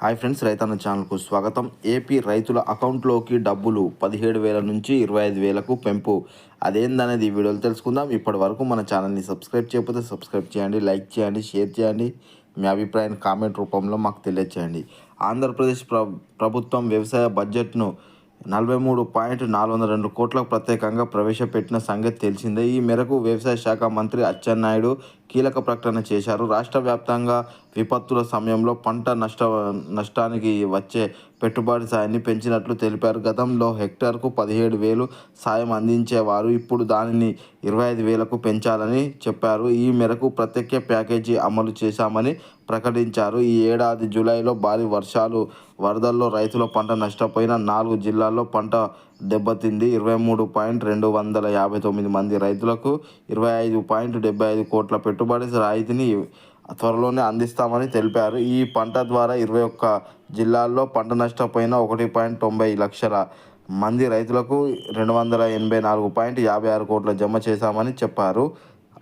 Hi friends రైతన్న ఛానల్కు స్వాగతం. ఏపీ రైతుల అకౌంట్లోకి డబ్బులు పదిహేడు వేల నుంచి ఇరవై ఐదు వేలకు పెంపు. అదేందనేది ఈ వీడియోలో తెలుసుకుందాం. ఇప్పటి వరకు మన ఛానల్ని సబ్స్క్రైబ్ చేయకపోతే సబ్స్క్రైబ్ చేయండి లైక్ చేయండి షేర్ చేయండి. మీ అభిప్రాయాన్ని కామెంట్ రూపంలో మాకు తెలియచేయండి. ఆంధ్రప్రదేశ్ ప్రభుత్వం వ్యవసాయ బడ్జెట్ను నలభై మూడు పాయింట్ నాలుగు వందల రెండు కోట్లకు ప్రత్యేకంగా ప్రవేశపెట్టిన సంగతి తెలిసిందే. ఈ మేరకు వ్యవసాయ శాఖ మంత్రి అచ్చెన్నాయుడు కీలక ప్రకటన చేశారు. రాష్ట్ర వ్యాప్తంగా విపత్తుల సమయంలో పంట నష్ట నష్టానికి వచ్చే పెట్టుబడి సాయాన్ని పెంచినట్లు తెలిపారు. గతంలో హెక్టార్కు పదిహేడు వేలు సాయం అందించేవారు. ఇప్పుడు దానిని ఇరవై ఐదు వేలకు పెంచాలని చెప్పారు. ఈ మేరకు ప్రత్యేక ప్యాకేజీ అమలు చేశామని ప్రకటించారు. ఈ ఏడాది జూలైలో భారీ వర్షాలు వరదల్లో రైతుల పంట నష్టపోయిన నాలుగు జిల్లాల్లో పంట దెబ్బతింది. ఇరవై మూడు పాయింట్ రెండు వందల యాభై తొమ్మిది మంది రైతులకు ఇరవై ఐదు పాయింట్ డెబ్బై ఐదు కోట్ల పెట్టుబడి రాయితీని త్వరలోనే అందిస్తామని తెలిపారు. ఈ పంట ద్వారా ఇరవై ఒక్క జిల్లాల్లో పంట నష్టపోయిన ఒకటి పాయింట్ తొంభై లక్షల మంది రైతులకు రెండు వందల ఎనభై నాలుగు పాయింట్ యాభై ఆరు కోట్ల జమ చేశామని చెప్పారు.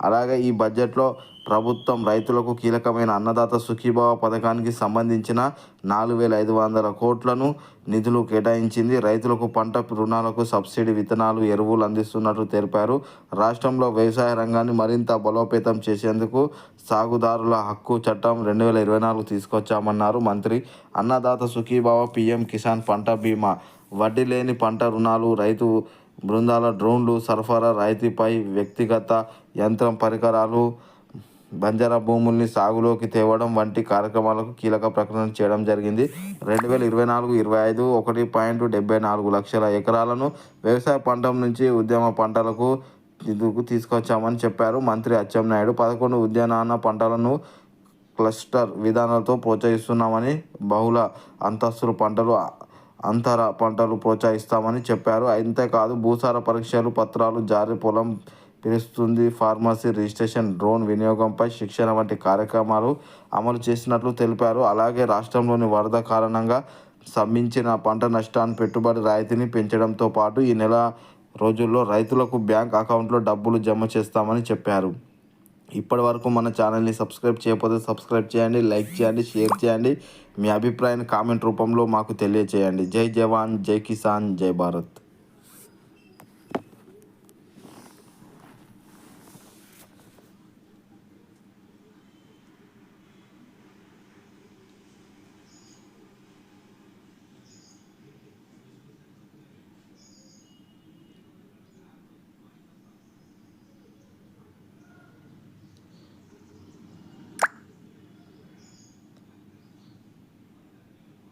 అలాగే ఈ బడ్జెట్లో ప్రభుత్వం రైతులకు కీలకమైన అన్నదాత సుఖీభావ పథకానికి సంబంధించిన నాలుగు వేల ఐదు వందల కోట్లను నిధులు కేటాయించింది. రైతులకు పంట రుణాలకు సబ్సిడీ విత్తనాలు ఎరువులు అందిస్తున్నట్లు తెలిపారు. రాష్ట్రంలో వ్యవసాయ రంగాన్ని మరింత బలోపేతం చేసేందుకు సాగుదారుల హక్కు చట్టం రెండు వేల ఇరవై నాలుగు తీసుకొచ్చామన్నారు మంత్రి. అన్నదాత సుఖీభావ పిఎం కిసాన్ పంట బీమా వడ్డీ లేని పంట రుణాలు రైతు బృందాల డ్రోన్లు సరఫరా రాయితీపై వ్యక్తిగత యంత్రం పరికరాలు బంజారా భూముల్ని సాగులోకి తేవడం వంటి కార్యక్రమాలకు కీలక ప్రకటన చేయడం జరిగింది. రెండు వేల ఇరవై నాలుగు ఇరవై ఐదు ఒకటి పాయింట్ డెబ్బై నాలుగు లక్షల ఎకరాలను వ్యవసాయ పంట నుంచి ఉద్యమ పంటలకు ఇందుకు తీసుకొచ్చామని చెప్పారు మంత్రి అచ్చెన్నాయుడు. పదకొండు ఉద్యాన పంటలను క్లస్టర్ విధానాలతో ప్రోత్సహిస్తున్నామని బహుళ అంతస్తులు పంటలు అంతర పంటలు ప్రోత్సహిస్తామని చెప్పారు. అంతేకాదు భూసార పరీక్షలు పత్రాలు జారీ పొలం పిలుస్తుంది ఫార్మసీ రిజిస్ట్రేషన్ డ్రోన్ వినియోగంపై శిక్షణ వంటి కార్యక్రమాలు అమలు చేసినట్లు తెలిపారు. అలాగే రాష్ట్రంలోని వరద కారణంగా సంభించిన పంట నష్టాన్ని పెట్టుబడి రాయితీని పెంచడంతో పాటు ఈ నెల రోజుల్లో రైతులకు బ్యాంక్ అకౌంట్లో డబ్బులు జమ చేస్తామని చెప్పారు. ఇప్పటి వరకు మన ఛానల్ని సబ్స్క్రైబ్ చేయకపోతే సబ్స్క్రైబ్ చేయండి లైక్ చేయండి షేర్ చేయండి. మీ అభిప్రాయాన్ని కామెంట్ రూపంలో మాకు తెలియచేయండి. జై జవాన్ జై కిసాన్ జై భారత్.